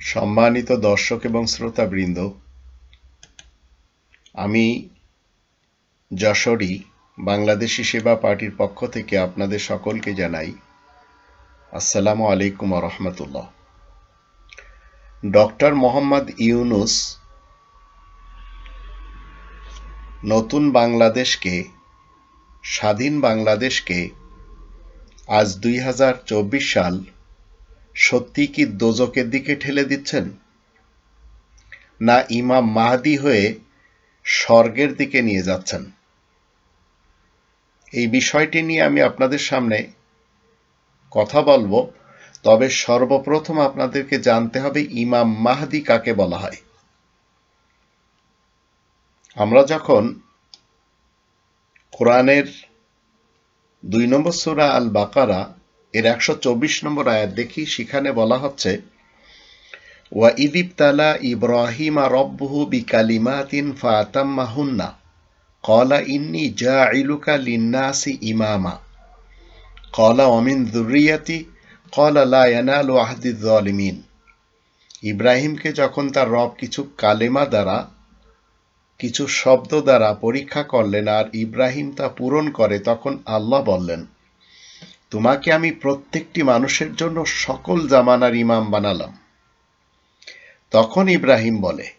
সম্মানিত দর্শক এবং শ্রোতাবৃন্দ, আমি যশোরী বাংলাদেশি সেবা পার্টির পক্ষ থেকে আপনাদের সকলকে জানাই আসসালামু আলাইকুম রহমতুল্লাহ ডক্টর মোহাম্মদ ইউনুস নতুন বাংলাদেশকে, স্বাধীন বাংলাদেশকে আজ দুই হাজার চব্বিশ সাল সত্যি কি দোজকের দিকে ঠেলে দিচ্ছেন? না ইমাম মাহাদি হয়ে স্বর্গের দিকে নিয়ে যাচ্ছেন? এই বিষয়টি নিয়ে আমি আপনাদের সামনে কথা বলব, তবে সর্বপ্রথম আপনাদেরকে জানতে হবে ইমাম মাহাদি কাকে বলা হয়। আমরা যখন কোরআনের দুই নম্বর সুরা আল বাকারা এর একশো চব্বিশ নম্বর আয়াত দেখি, সেখানে বলা হচ্ছে, ওয়া ইদিবতালা ইব্রাহিমা রব্বহু বিকালিমাতিন ফাতাম্মাহুন্না। কলা ইন্নি জাইলুকা লিন্নাসি ইমামা। কলা অমিন দুরিয়াতি কলা লা ইয়ানালু আহদি জালিমিন ইব্রাহিমকে যখন তার রব কিছু কালেমা দ্বারা, কিছু শব্দ দ্বারা পরীক্ষা করলেন আর ইব্রাহিম তা পূরণ করে, তখন আল্লাহ বললেন তোমাকে আমি প্রত্যেকটি মানুষের জন্য সকল জামানার ইমাম বানালাম। তখন ইব্রাহিম বলে,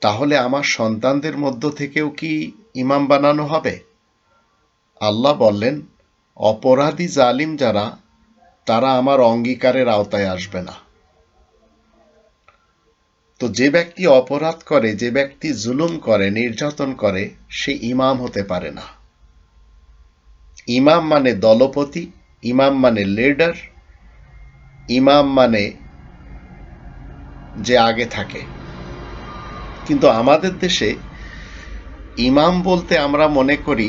তাহলে আমার সন্তানদের মধ্য থেকেও কি ইমাম বানানো হবে? আল্লাহ বললেন, অপরাধী জালিম যারা, তারা আমার অঙ্গীকারের আওতায় আসবে না। তো যে ব্যক্তি অপরাধ করে, যে ব্যক্তি জুলুম করে, নির্যাতন করে, সে ইমাম হতে পারে না। ইমাম মানে দলপতি ইমাম মানে লিডার ইমাম মানে যে আগে থাকে। কিন্তু আমাদের দেশে ইমাম বলতে আমরা মনে করি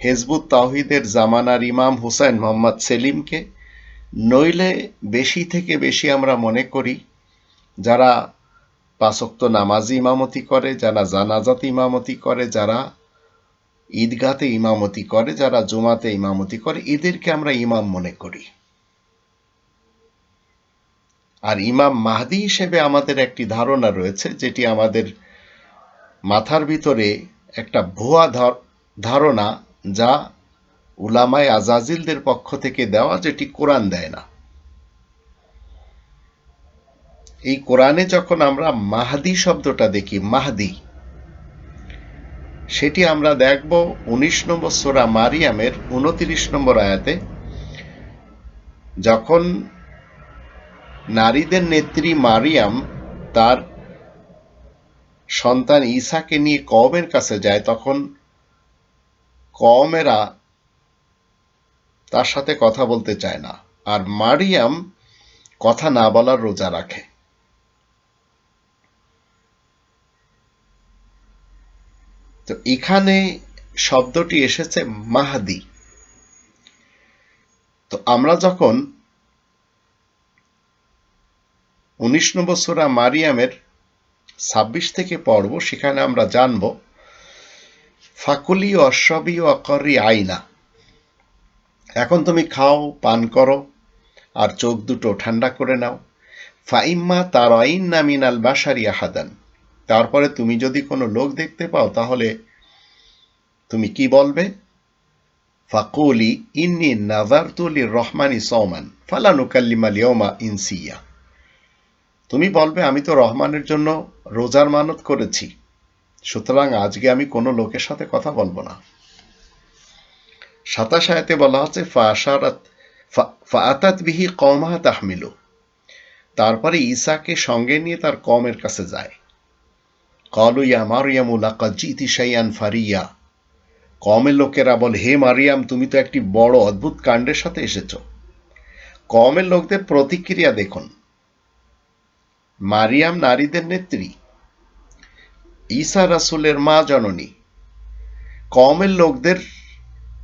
হেজবুত তাহিদের জামানার ইমাম হুসাইন মোহাম্মদ সেলিমকে। নইলে বেশি থেকে বেশি আমরা মনে করি যারা পাশক্ত নামাজি ইমামতি করে, যারা জানাজাত ইমামতি করে, যারা ঈদগাতে ইমামতি করে, যারা জুমাতে ইমামতি করে, এদেরকে আমরা ইমাম মনে করি। আর ইমাম মাহদি হিসেবে আমাদের একটি ধারণা রয়েছে, যেটি আমাদের মাথার ভিতরে একটা ভুয়া ধারণা যা উলামায় আজাজিলদের পক্ষ থেকে দেওয়া, যেটি কোরআন দেয় না। এই কোরআনে যখন আমরা মাহাদি শব্দটা দেখি, মাহাদি সেটি আমরা দেখব উনিশ নম্বর সোরা মারিয়ামের উনতিরিশ নম্বর আয়াতে, যখন নারীদের নেত্রী মারিয়াম তার সন্তান ঈসাকে নিয়ে কমের কাছে যায়, তখন কমেরা তার সাথে কথা বলতে চায় না। আর মারিয়াম কথা না বলার রোজা রাখে। তো এখানে শব্দটি এসেছে মাহাদি। তো আমরা যখন উনিশ নম্বর সোরা মারিয়ামের ছাব্বিশ থেকে পড়ব, সেখানে আমরা জানব, ফাকুলি অশ্ববি অকরি আইনা। এখন তুমি খাও, পান করো, আর চোখ দুটো ঠান্ডা করে নাও। ফাইম্মা তার আইন নামিন আল বাসারি আহাদান। তারপরে তুমি যদি কোনো লোক দেখতে পাও, তাহলে তুমি কি বলবে? ফাকুলি, ইন্নি নাজারতুলি রহমানি সৌমান ফালানুকাল্লিমাল ইয়মা ইনসিয়া। তুমি বলবে, আমি তো রহমানের জন্য রোজার মানত করেছি। সুতরাং আজকে আমি কোনো লোকের সাথে কথা বলব না। সাতাশ আয়াতে বলা হচ্ছে ফাশারাত ফাআতাত বিহি কৌমাহা তাহমিলু। তারপরে ঈসাকে সঙ্গে নিয়ে তার কমের কাছে যায়। কলু ইয়া মারিয়ামু লাকাদ জিতি শাইয়ান ফারিয়া। কমের লোকেরা বলে, হে মারিয়াম, তুমি তো একটি বড় অদ্ভুত কাণ্ডের সাথে এসেছ। কমের লোকদের প্রতিক্রিয়া দেখুন। মারিয়াম নারীদের নেত্রী। ঈসা রাসুলের মা জননী। কমের লোকদের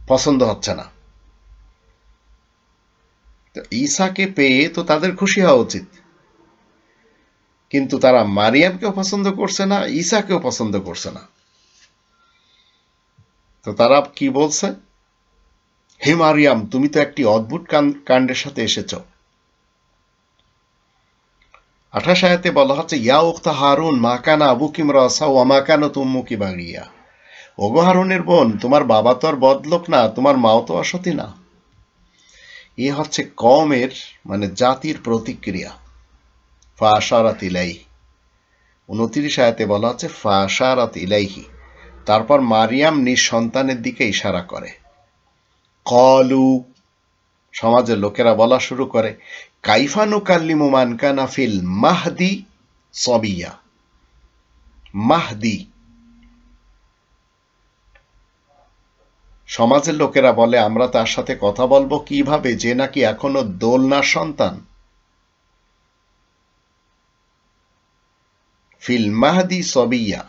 পছন্দ হচ্ছে না। ঈসাকে পেয়ে তো তাদের খুশি হওয়া উচিত। কিন্তু তারা মারিয়ামকেও পছন্দ করছে না, ঈসাকেও পছন্দ করছে না। তো তারা কি বলছে? হে মারিয়াম, তুমি তো একটি অদ্ভুত কাণ্ডের সাথে এসেছ। আঠাশ আয়াতে বলা হচ্ছে, ইয়া উক্তা হারুন, মা কানা আবু কিম রসা ও মা কানা তুম্মুকি বাগিয়া। ওগো হারুনের বোন, তোমার বাবা তো আর বদলোক না, তোমার মাও তো অসতী না। এ হচ্ছে কমের মানে জাতির প্রতিক্রিয়া। ফাশারাত ইলাই উনত্রিশ আয়াতে বলা হচ্ছে, ফাশারাত ইলাইহি। তারপর মারিয়াম নিজ সন্তানের দিকে ইশারা করে। কলু, সমাজের লোকেরা বলা শুরু করে কাইফানু কাল্লিমু মানকানা ফিল মাহদি সবিয়া। মাহদি। সমাজের লোকেরা বলে, আমরা তার সাথে কথা বলব কীভাবে যে নাকি এখনও দোলনা সন্তান। ফিল মাহদি সবিয়া,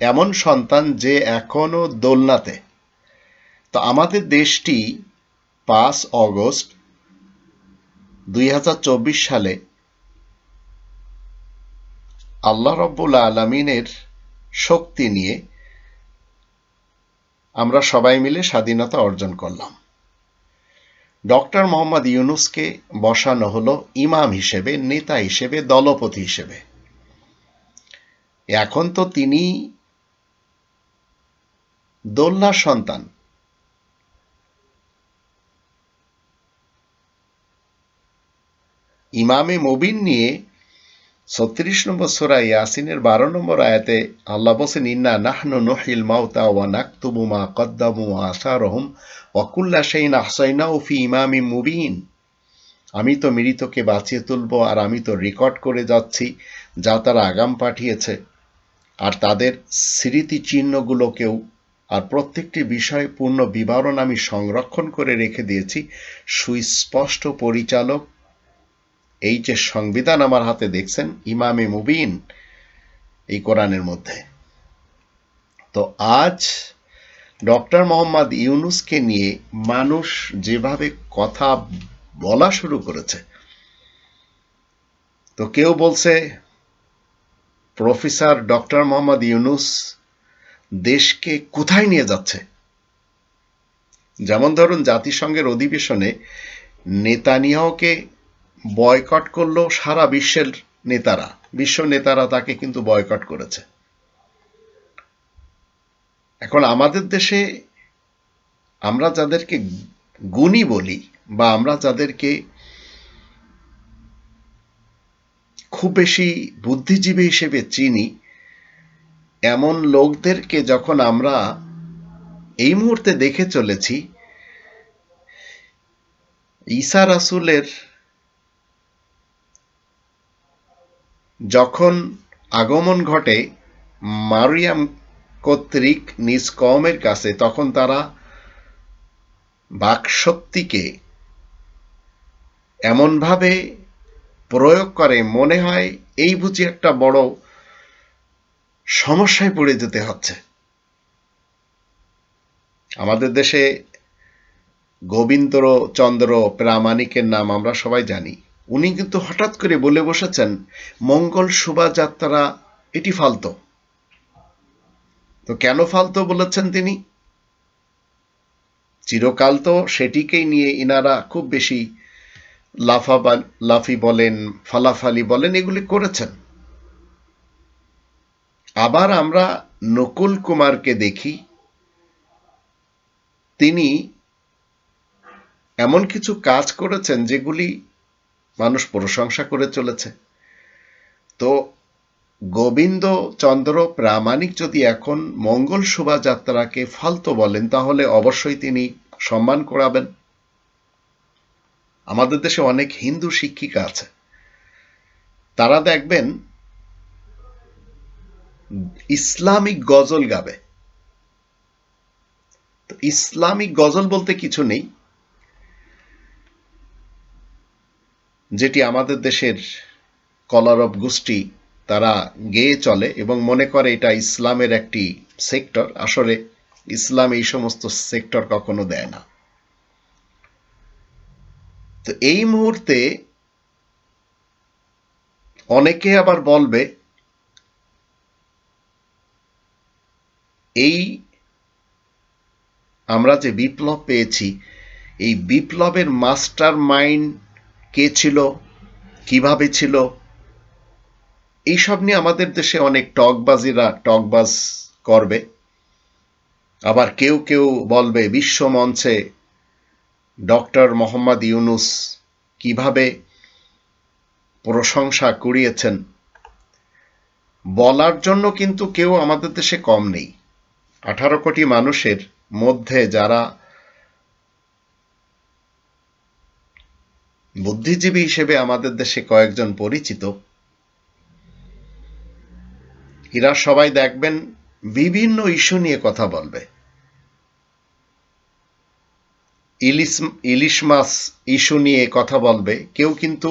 এমন সন্তান যে এখনও দোলনাতে। তো আমাদের দেশটি পাঁচ অগস্ট দুই হাজার চব্বিশ সালে আল্লাহ রব্বুল আলমিনের শক্তি নিয়ে আমরা সবাই মিলে স্বাধীনতা অর্জন করলাম। ডক্টর মোহাম্মদ ইউনুসকে বসানো হলো ইমাম হিসেবে, নেতা হিসেবে, দলপতি হিসেবে। এখন তো তিনি দোলনার সন্তান। ইমামে মবিন নিয়ে ছত্রিশ নম্বর সোরা ইয়াসিনের বারো নম্বর আয়াতে আল্লাহ বসেন ইন্না নাহনু নহিল মাউতা ওয়া নাকতুবু মা কদ্দামু আসারহম ওয়াকুল্লা সেইন আহসাইনা ফি ইমামি মুবিন। আমি তো মৃতকে বাঁচিয়ে তুলব আর আমি তো রেকর্ড করে যাচ্ছি যা তারা আগাম পাঠিয়েছে। আর তাদের স্মৃতি চিহ্নগুলোকেও আর প্রত্যেকটি বিষয় পূর্ণ বিবরণ আমি সংরক্ষণ করে রেখে দিয়েছি। সুস্পষ্ট পরিচালক এই যে সংবিধান আমার হাতে দেখছেন, ইমামে মুবিন এই কোরআনের মধ্যে। তো আজ ডক্টর মোহাম্মদ ইউনুসকে নিয়ে মানুষ যেভাবে কথা বলা শুরু করেছে, তো কেউ বলছে প্রফেসর ডক্টর মোহাম্মদ ইউনুস দেশকে কোথায় নিয়ে যাচ্ছে? যেমন ধরুন, জাতিসংঘের অধিবেশনে নেতানিয়াহকে বয়কট করল সারা বিশ্বের নেতারা। বিশ্ব নেতারা তাকে কিন্তু বয়কট করেছে। এখন আমাদের দেশে আমরা যাদেরকে গুণী বলি বা আমরা যাদেরকে খুব বেশি বুদ্ধিজীবী হিসেবে চিনি, এমন লোকদেরকে যখন আমরা এই মুহূর্তে দেখে চলেছি, ঈসা রাসুলের যখন আগমন ঘটে মারিয়াম কর্তৃক নিজ কমের কাছে, তখন তারা বাকশক্তিকে এমনভাবে প্রয়োগ করে মনে হয় এই বুঝি একটা বড় সমস্যায় পড়ে যেতে হচ্ছে। আমাদের দেশে গোবিন্দ চন্দ্র প্রামাণিকের নাম আমরা সবাই জানি। উনি কিন্তু হঠাৎ করে বলে বসেছেন, মঙ্গল শোভাযাত্রা, এটি ফালতো। তো কেন ফালতো বলেছেন তিনি? চিরকাল তো সেটিকেই নিয়ে ইনারা খুব বেশি লাফা লাফি বলেন, ফালাফালি বলেন, এগুলি করেছেন। আবার আমরা নকুল কুমারকে দেখি, তিনি এমন কিছু কাজ করেছেন যেগুলি মানুষ প্রশংসা করে চলেছে। তো গোবিন্দ চন্দ্র প্রামাণিক যদি এখন মঙ্গল শোভাযাত্রাকে ফালতো বলেন, তাহলে অবশ্যই তিনি সম্মান করাবেন। আমাদের দেশে অনেক হিন্দু শিক্ষিকা আছে। তারা দেখবেন, ইসলামিক গজল গাবে। তো ইসলামিক গজল বলতে কিছু নেই, যেটি আমাদের দেশের কলারব গোষ্ঠী তারা গেয়ে চলে এবং মনে করে এটা ইসলামের একটি সেক্টর। আসলে ইসলাম এই সমস্ত সেক্টর কখনো দেয় না। তো এই মুহূর্তে অনেকে আবার বলবে, এই আমরা যে বিপ্লব পেয়েছি, এই বিপ্লবের মাস্টার মাইন্ড কে ছিল, কীভাবে ছিল, এইসব নিয়ে আমাদের দেশে অনেক টকবাজিরা টকবাজ করবে। আবার কেউ কেউ বলবে, বিশ্ব মঞ্চে ডক্টর মোহাম্মদ ইউনুস কীভাবে প্রশংসা কুড়িয়েছেন? বলার জন্য কিন্তু কেউ আমাদের দেশে কম নেই। আঠারো কোটি মানুষের মধ্যে যারা বুদ্ধিজীবী হিসেবে আমাদের দেশে কয়েকজন পরিচিত, এরা সবাই দেখবেন বিভিন্ন ইস্যু নিয়ে কথা বলবে। ইলিশ ইলিশ মাছ ইস্যু নিয়ে কথা বলবে, কেউ কিন্তু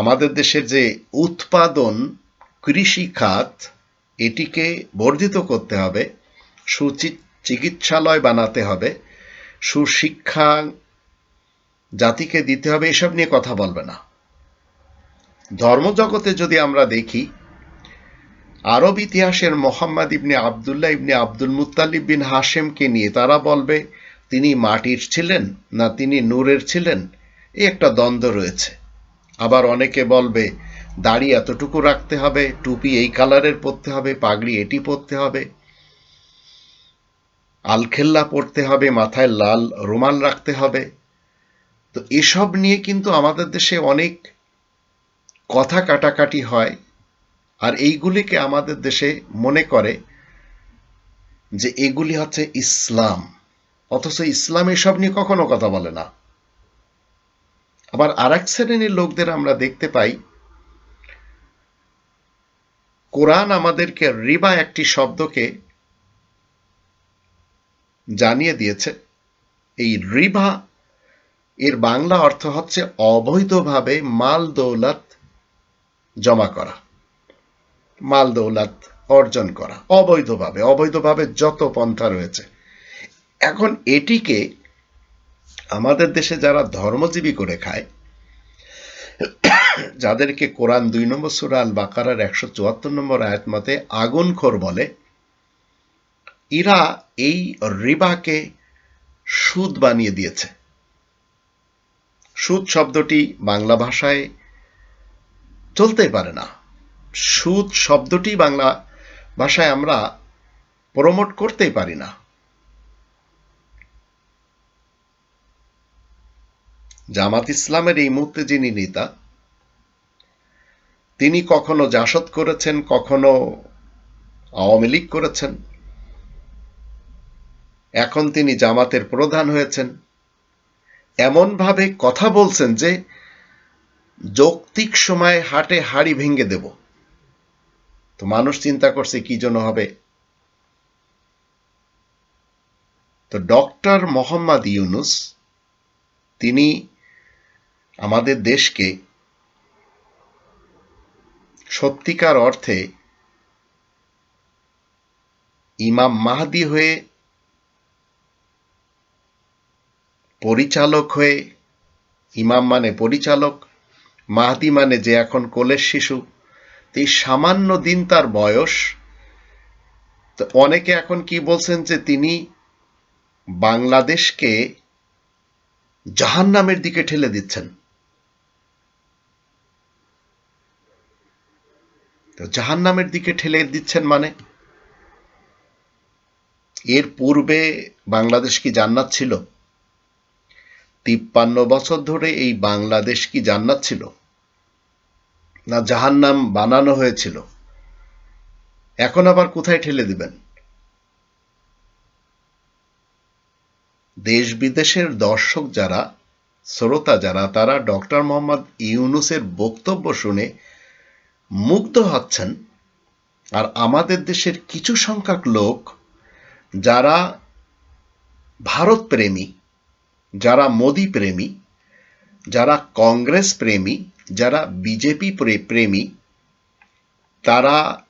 আমাদের দেশের যে উৎপাদন, কৃষি খাত, এটিকে বর্ধিত করতে হবে সুচিকিৎসালয় বানাতে হবে, সুশিক্ষা জাতিকে দিতে হবে, এসব নিয়ে কথা বলবে না। ধর্মজগতে যদি আমরা দেখি আরব ইতিহাসের মোহাম্মদ ইবনে আবদুল্লাহ ইবনে আব্দুল মুতালিব বিন হাশেমকে নিয়ে তারা বলবে, তিনি মাটির ছিলেন না তিনি নূরের ছিলেন? এই একটা দ্বন্দ্ব রয়েছে। আবার অনেকে বলবে, দাড়ি এতটুকু রাখতে হবে, টুপি এই কালারের পরতে হবে, পাগড়ি এটি পরতে হবে। আলখেল্লা পরতে হবে, মাথায় লাল রুমাল রাখতে হবে। তো এসব নিয়ে কিন্তু আমাদের দেশে অনেক কথা কাটাকাটি হয়। আর এইগুলিকে আমাদের দেশে মনে করে যে এগুলি হচ্ছে ইসলাম। অথচ ইসলাম এসব নিয়ে কখনো কথা বলে না। আবার আর এক শ্রেণির লোকদের আমরা দেখতে পাই, কোরআন আমাদেরকে রিবা একটি শব্দকে জানিয়ে দিয়েছে। এই রিবা, এর বাংলা অর্থ হচ্ছে অবৈধভাবে মাল দৌলত জমা করা। মাল দৌলত অর্জন করা, অবৈধভাবে অবৈধভাবে যত পন্থা রয়েছে। এখন এটিকে আমাদের দেশে যারা ধর্মজীবী করে খায়, যাদেরকে কোরআন দুই নম্বর সুরা আল বাকারার একশো চুয়াত্তর নম্বর আয়াত মতে আগুনখোর বলে ইরা এই রিবাকে সুদ বানিয়ে দিয়েছে। সুদ শব্দটি বাংলা ভাষায় চলতেই পারে না। সুদ শব্দটি বাংলা ভাষায় আমরা প্রমোট করতেই পারি না। জামাত ইসলামের এই মুহূর্তে যিনি নেতা, তিনি কখনো জাসদ করেছেন, কখনো আওয়ামী লীগ করেছেন। এখন তিনি জামাতের প্রধান হয়েছেন। এমনভাবে কথা বলছেন যে যৌক্তিক সময় হাটে হাড়ি ভেঙে দেব। তো মানুষ চিন্তা করছে কি জন্য হবে? তো ডক্টর মোহাম্মদ ইউনুস, তিনি আমাদের দেশকে সত্যিকার অর্থে ইমাম মাহাদি হয়ে, পরিচালক হয়ে, ইমাম মানে পরিচালক, মাহাদি মানে যে এখন কোলের শিশু। এই সামান্য দিন তার বয়স অনেকে এখন কি বলছেন যে তিনি বাংলাদেশকে জাহান নামের দিকে ঠেলে দিচ্ছেন? তো জাহান নামের দিকে ঠেলে দিচ্ছেন মানে? এর পূর্বে বাংলাদেশ কি জান্নাত ছিল? তিপ্পান্ন বছর ধরে এই বাংলাদেশ কি জান্নাত ছিল? না জাহান নাম বানানো হয়েছিল। এখন আবার কোথায় ঠেলে দিবেন? দেশ বিদেশের দর্শক যারা, শ্রোতা যারা, তারা ডক্টর মোহাম্মদ ইউনুসের বক্তব্য শুনে মুগ্ধ হচ্ছেন। আর আমাদের দেশের কিছু সংখ্যক লোক যারা ভারত প্রেমী যারা মোদী প্রেমী যারা কংগ্রেস প্রেমী যারা বিজেপি প্রেমী, তারা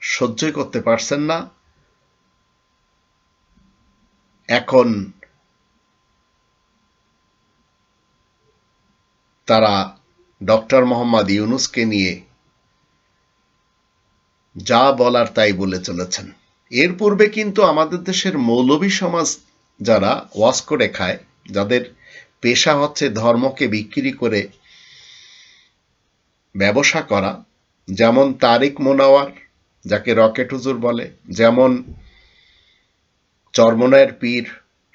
সহ্য করতে পারছেন না। এখন তারা ডক্টর মোহাম্মদ ইউনুসকে নিয়ে যা বলার তাই বলে চলেছেন। এর পূর্বে কিন্তু আমাদের দেশের মৌলবী সমাজ যারা ওয়াশ করে খায় যাদের পেশা হচ্ছে ধর্মকে বিক্রি করে ব্যবসা করা, যেমন তারিক মোনাওয়ার, যাকে রকেট হুজুর বলে, যেমন চরমনায়ের পীর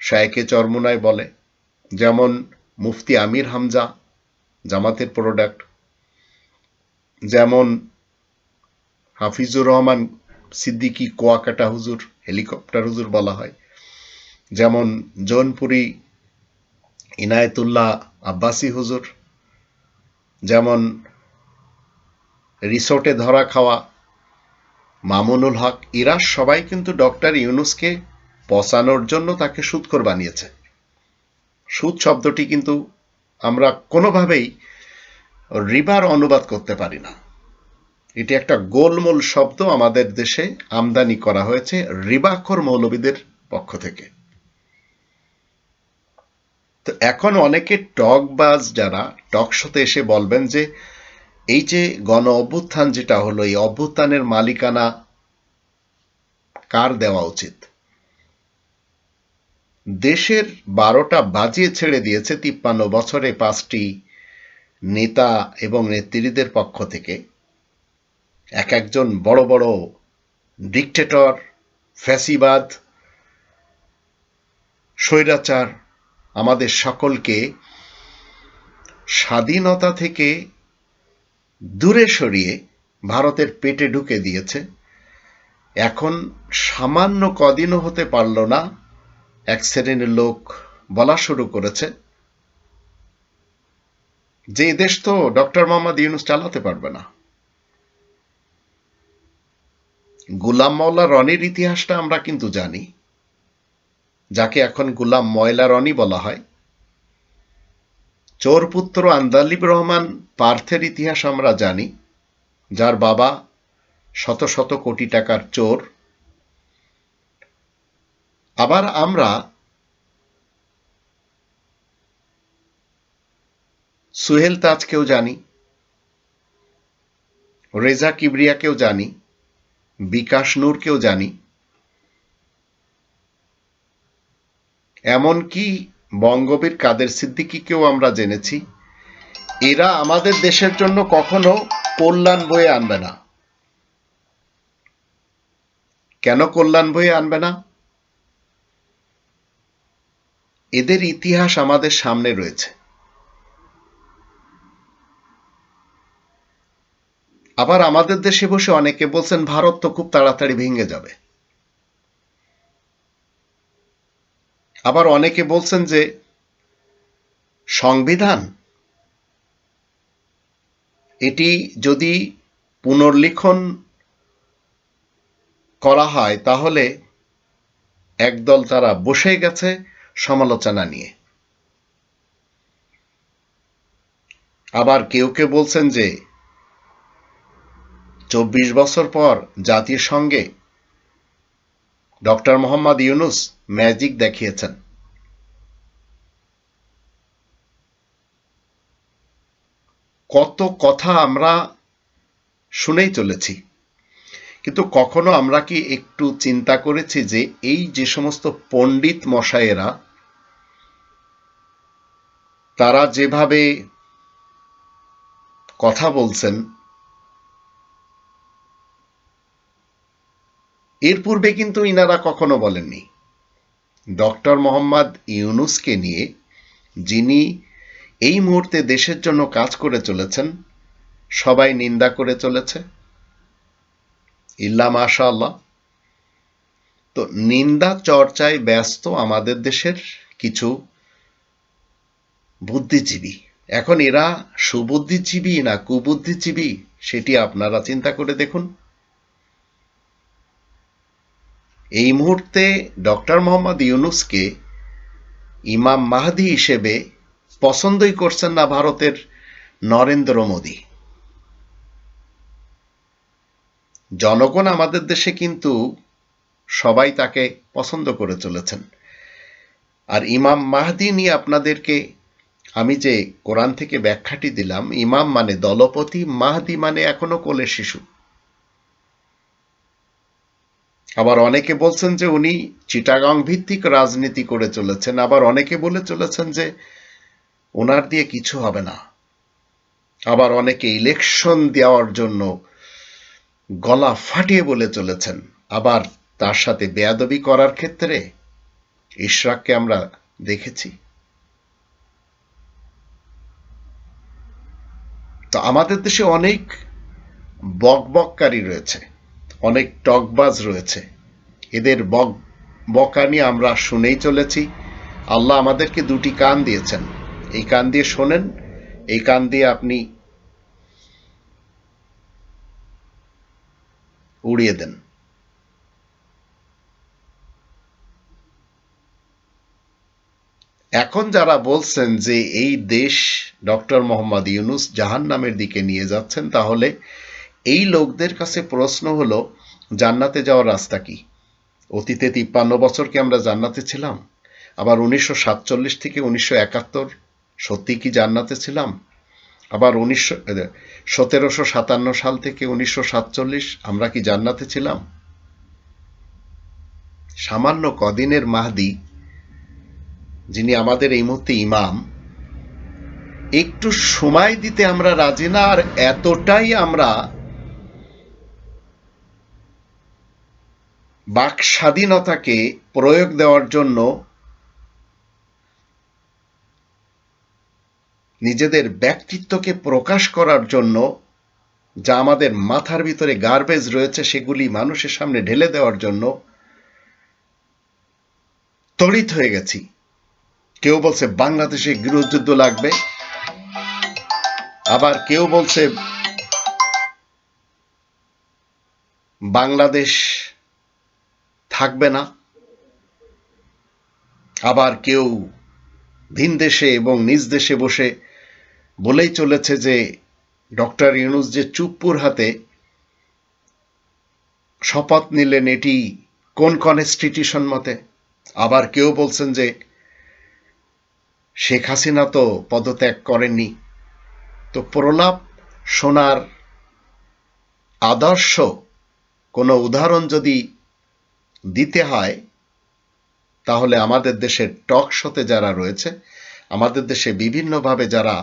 শায়কে চরমনায় বলে, যেমন মুফতি আমির হামজা, জামাতের প্রোডাক্ট যেমন হাফিজুর রহমান সিদ্দিকী কোয়াকাটা হুজুর, হেলিকপ্টার হুজুর বলা হয়, যেমন জৌনপুরি ইনায়েতুল্লাহ আব্বাসি হুজুর, যেমন রিসোর্টে ধরা খাওয়া। মামুনুল হক, ইরা সবাই কিন্তু ডক্টর ইউনুসকে পচানোর জন্য তাকে সুৎখর বানিয়েছে। সুদ শব্দটি কিন্তু আমরা কোনোভাবেই রিবার অনুবাদ করতে পারি না। এটি একটা গোলমোল শব্দ আমাদের দেশে আমদানি করা হয়েছে রিবাখর মৌলবীদের পক্ষ থেকে। তো এখন অনেকে টকবাজ যারা টক শোতে এসে বলবেন যে এই যে গণ অভ্যুত্থান যেটা হলো, এই অভ্যুত্থানের মালিকানা কার দেওয়া উচিত? দেশের বারোটা বাজিয়ে ছেড়ে দিয়েছে তিপ্পান্ন বছরে পাঁচটি নেতা এবং নেত্রীদের পক্ষ থেকে। এক একজন বড় বড় ডিকটেটর, ফ্যাসিবাদ, স্বৈরাচার, আমাদের সকলকে স্বাধীনতা থেকে দূরে সরিয়ে ভারতের পেটে ঢুকে দিয়েছে। এখন সামান্য কদিনও হতে পারল না, এক শ্রেণির লোক বলা শুরু করেছে যে দেশ তো ডক্টর মোহাম্মদ ইউনুস চালাতে পারবে না। গুলাম মৌলা রনির ইতিহাসটা আমরা কিন্তু জানি, যাকে এখন গুলাম ময়লা রনি বলা হয়। চোর পুত্র আন্দালিব রহমান পার্থের ইতিহাস আমরা জানি, যার বাবা শত শত কোটি টাকার চোর। আবার আমরা সুহেল তাজকেও জানি, রেজা কিবরিয়াকেও জানি, বিকাশ নূরকেও জানি। এমনকি বঙ্গবীর কাদের সিদ্দিকিকেও আমরা জেনেছি। এরা আমাদের দেশের জন্য কখনো কল্যাণ বয়ে আনবে না। কেন কল্যাণ বয়ে আনবে না? এদের ইতিহাস আমাদের সামনে রয়েছে। আবার আমাদের দেশে বসে অনেকে বলছেন, ভারত তো খুব তাড়াতাড়ি ভেঙে যাবে। আবার অনেকে বলছেন যে সংবিধান, এটি যদি পুনর্লিখন করা হয়, তাহলে একদল তারা বসে গেছে সমালোচনা নিয়ে। আবার কেউ কেউ বলছেন যে চব্বিশ বছর পর জাতির সঙ্গে ডক্টর মোহাম্মদ ইউনুস ম্যাজিক দেখিয়েছেন। কত কথা আমরা শুনেই চলেছি, কিন্তু কখনো আমরা কি একটু চিন্তা করেছি যে এই যে সমস্ত পণ্ডিত মশায়েরা, তারা যেভাবে কথা বলছেন এর পূর্বে কিন্তু ইনারা কখনো বলেননি। ডক্টর মোহাম্মদ ইউনুসকে নিয়ে যিনি এই মুহূর্তে দেশের জন্য কাজ করে চলেছেন, সবাই নিন্দা করে চলেছে। ইল্লা মাশা আল্লাহ তো নিন্দা চর্চায় ব্যস্ত আমাদের দেশের কিছু বুদ্ধিজীবী। এখন এরা সুবুদ্ধিজীবী না কুবুদ্ধিজীবী, সেটি আপনারা চিন্তা করে দেখুন। এই মুহূর্তে ডক্টর মোহাম্মদ ইউনুসকে ইমাম মাহাদি হিসেবে পছন্দই করছেন না ভারতের নরেন্দ্র মোদী। জনগণ আমাদের দেশে কিন্তু সবাই তাকে পছন্দ করে চলেছেন। আর ইমাম মাহদি নিয়ে আপনাদেরকে আমি যে কোরআন থেকে ব্যাখ্যাটি দিলাম, ইমাম মানে দলপতি, মাহদি মানে এখনও কোলে শিশু। আবার অনেকে বলছেন যে উনি চিটাগাং ভিত্তিক রাজনীতি করে চলেছেন, আবার অনেকে বলে চলেছেন যে ওনার দিয়ে কিছু হবে না। আবার অনেকে ইলেকশন দেওয়ার জন্য গলা ফাটিয়ে বলে চলেছেন, আবার তার সাথে বেয়াদবি করার ক্ষেত্রে ইশরাককে আমরা দেখেছি। তো আমাদের দেশে অনেক বকবককারী রয়েছে। অনেক টকবাজ রয়েছে। এদের বক বকানি আমরা শুনেই চলেছি। আল্লাহ আমাদেরকে দুটি কান দিয়েছেন। এই কান দিয়ে শোনেন, এই কান দিয়ে আপনি উড়িয়ে দেন। এখন যারা বলছেন যে এই দেশ ডক্টর মোহাম্মদ ইউনুস জাহান নামের দিকে নিয়ে যাচ্ছেন, তাহলে এই লোকদের কাছে প্রশ্ন হলো, জান্নাতে যাওয়ার রাস্তা কি? অতীতে তিপ্পান্ন বছর কি আমরা জান্নাতে ছিলাম? আবার উনিশশো সাতচল্লিশ থেকে উনিশশো একাত্তর সত্যি কি জান্নাতে ছিলাম? আবার উনিশশো সতেরোশো সাতান্ন সাল থেকে উনিশশো সাতচল্লিশ আমরা কি জান্নাতে ছিলাম? সামান্য কদিনের মাহদি, যিনি আমাদের এই মুহূর্তে ইমাম, একটু সময় দিতে আমরা রাজি না, আর এতটাই আমরা বাক স্বাধীনতাকে প্রয়োগ দেওয়ার জন্য নিজেদের ব্যক্তিত্বকে প্রকাশ করার জন্য যা আমাদের মাথার ভিতরে গার্বেজ রয়েছে, সেগুলি মানুষের সামনে ঢেলে দেওয়ার জন্য তড়িৎ হয়ে গেছি। কেউ বলছে বাংলাদেশে গৃহযুদ্ধ লাগবে, আবার কেউ বলছে বাংলাদেশ থাকবে না। আবার কেউ ভিন দেশে এবং নিজ দেশে বসে বলেই চলেছে যে, ডক্টর ইউনুস যে চুপ্পুর হাতে শপথ নিলেন এটি কোন কনস্টিটিউশন মতে? আবার কেউ বলছেন যে, শেখ হাসিনা তো পদত্যাগ করেননি। তো প্রলাপ শোনার আদর্শ কোনো উদাহরণ যদি দিতে হয়, তাহলে আমাদের দেশের টক শোতে যারা রয়েছে, আমাদের দেশে বিভিন্নভাবে যারা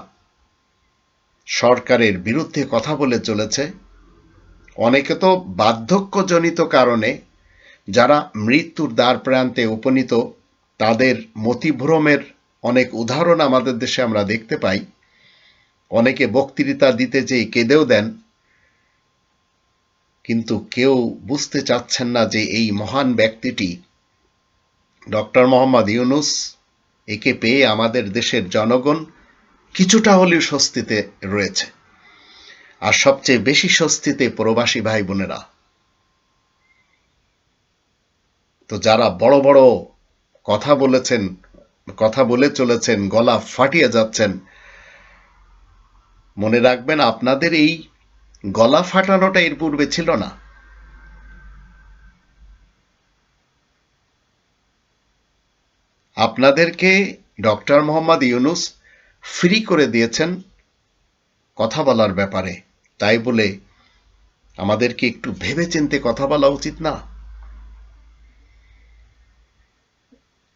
সরকারের বিরুদ্ধে কথা বলে চলেছে, অনেকে তো বার্ধক্যজনিত কারণে যারা মৃত্যুর দ্বার প্রান্তে উপনীত, তাদের মতিভ্রমের অনেক উদাহরণ আমাদের দেশে আমরা দেখতে পাই। অনেকে বক্তৃতা দিতে চেয়ে কেঁদেও দেন কিন্তু কেউ বুঝতে চাচ্ছেন না যে এই মহান ব্যক্তিটি ডক্টর মোহাম্মদ ইউনুস, একে পেয়ে আমাদের দেশের জনগণ কিছুটা হলেও স্বস্তিতে রয়েছে। আর সবচেয়ে বেশি স্বস্তিতে প্রবাসী ভাই বোনেরা তো যারা বড় বড় কথা বলেছেন, কথা বলে চলেছেন, গলা ফাটিয়ে যাচ্ছেন, মনে রাখবেন আপনাদের এই গলা ফাটানোটা এর পূর্বে ছিল না। আপনাদেরকে ডক্টর মোহাম্মদ ইউনুস ফ্রি করে দিয়েছেন কথা বলার ব্যাপারে। তাই বলে আমাদেরকে একটু ভেবে চিনতে কথা বলা উচিত না।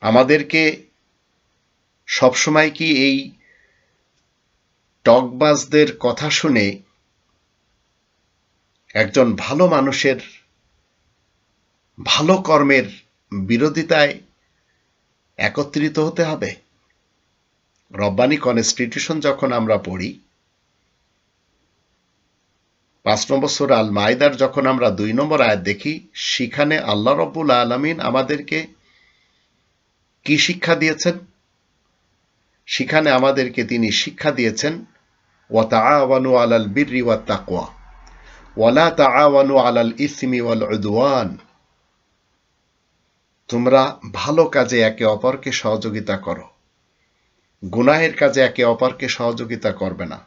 আমাদেরকে সবসময় কি এই টকবাজদের কথা শুনে একজন ভালো মানুষের, ভালো কর্মের বিরোধিতায় একত্রিত হতে হবে। রব্বানি কনস্টিটিউশন যখন আমরা পড়ি, পাঁচ নম্বর সোরা আল মায়দার যখন আমরা দুই নম্বর আয়াত দেখি, সেখানে আল্লাহ রব্বুল আলমিন আমাদেরকে কি শিক্ষা দিয়েছেন? সেখানে আমাদেরকে তিনি শিক্ষা দিয়েছেন, ওয়া তাআওয়ানু আলাল বিররি ওয়াত তাকওয়া ওয়ালা তাআওয়ানু তোমরা ভালো কাজে একে অপরকে সহযোগিতা করো। গুনাহের কাজে একে অপরকে সহযোগিতা করবে না।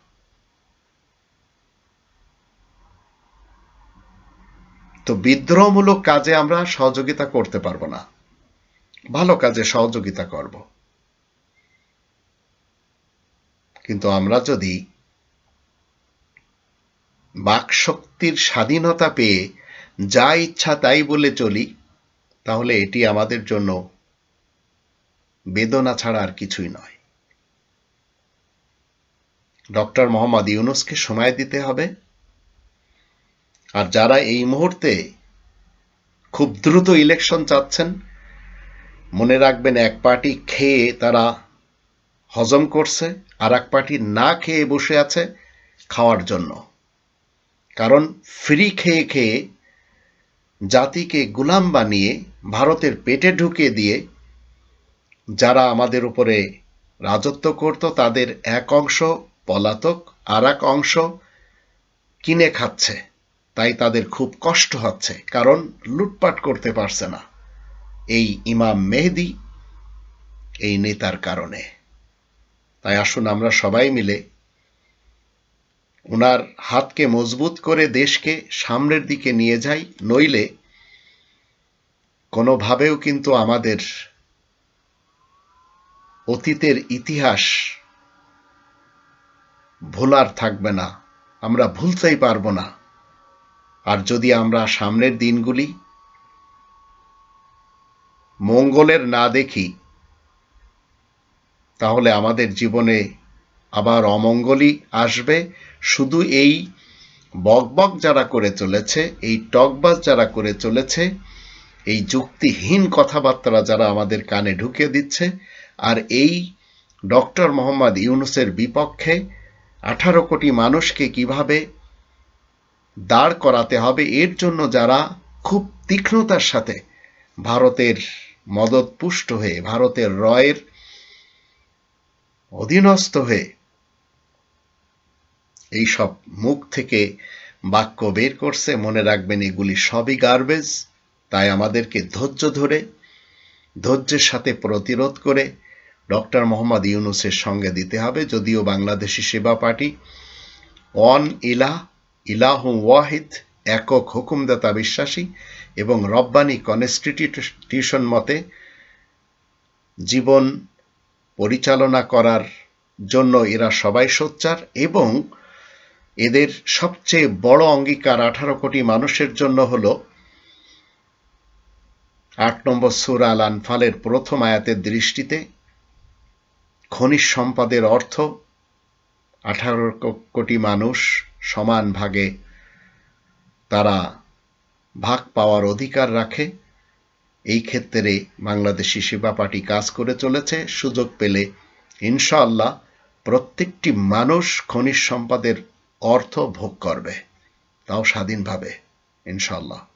তো বিদ্রোহমূলক কাজে আমরা সহযোগিতা করতে পারব না। ভালো কাজে সহযোগিতা করব। কিন্তু আমরা যদি বাকশক্তির স্বাধীনতা পেয়ে যা ইচ্ছা তাই বলে চলি, তাহলে এটি আমাদের জন্য বেদনা ছাড়া আর কিছুই নয়। ডক্টর মোহাম্মদ ইউনুসকে সময় দিতে হবে। আর যারা এই মুহূর্তে খুব দ্রুত ইলেকশন চাচ্ছেন, মনে রাখবেন এক পার্টি খেয়ে তারা হজম করছে, আর এক পার্টি না খেয়ে বসে আছে খাওয়ার জন্য। কারণ ফ্রি খেয়ে খেয়ে জাতিকে গুলাম বানিয়ে ভারতের পেটে ঢুকিয়ে দিয়ে যারা আমাদের উপরে রাজত্ব করত, তাদের এক অংশ পলাতক আর এক অংশ কিনে খাচ্ছে। তাই তাদের খুব কষ্ট হচ্ছে, কারণ লুটপাট করতে পারছে না এই ইমাম মেহেদি এই নেতার কারণে। তাই আসুন আমরা সবাই মিলে ওনার হাতকে মজবুত করে দেশকে সামনের দিকে নিয়ে যাই, নইলে কোনোভাবেও কিন্তু আমাদের অতীতের ইতিহাস ভোলার থাকবে না, আমরা ভুলতেই পারব না। আর যদি আমরা সামনের দিনগুলি মঙ্গলের না দেখি, তাহলে আমাদের জীবনে আবার অমঙ্গলই আসবে। শুধু এই বকবক যারা করে চলেছে, এই টকবাজ যারা করে চলেছে, এই যুক্তিহীন কথাবার্তা যারা আমাদের কানে ঢুকিয়ে দিচ্ছে, আর এই ডক্টর মোহাম্মদ ইউনুসের বিপক্ষে আঠারো কোটি মানুষকে কীভাবে দাঁড় করাতে হবে, এর জন্য যারা খুব তীক্ষ্ণতার সাথে ভারতের মদত পুষ্ট হয়ে, ভারতের রয়ের অধীনস্থ হয়ে এই সব মুখ থেকে বাক্য বের করছে, মনে রাখবেন এগুলি সবই গার্বেজ তাই আমাদেরকে ধৈর্য ধরে, ধৈর্যের সাথে প্রতিরোধ করে ডক্টর মোহাম্মদ ইউনুসের সঙ্গে দিতে হবে। যদিও বাংলাদেশি সেবা পার্টি অন ইলা, ইলাহ ওয়াহিদ, একক হুকুমদাতা বিশ্বাসী এবং রব্বানি কনস্টিটিউশন মতে জীবন পরিচালনা করার জন্য এরা সবাই সোচ্চার এবং এদের সবচেয়ে বড় অঙ্গীকার আঠারো কোটি মানুষের জন্য হল আট নম্বর সুর আল আনফালের প্রথম আয়াতের দৃষ্টিতে খনিজ সম্পদের অর্থ আঠারো কোটি মানুষ সমান ভাগে তারা ভাগ পাওয়ার অধিকার রাখে। এই ক্ষেত্রে বাংলাদেশি সেবা পার্টি কাজ করে চলেছে। সুযোগ পেলে ইনশাআল্লাহ প্রত্যেকটি মানুষ খনিজ সম্পদের অর্থ ভোগ করবে। তাও স্বাধীনভাবে ইনশাল্লাহ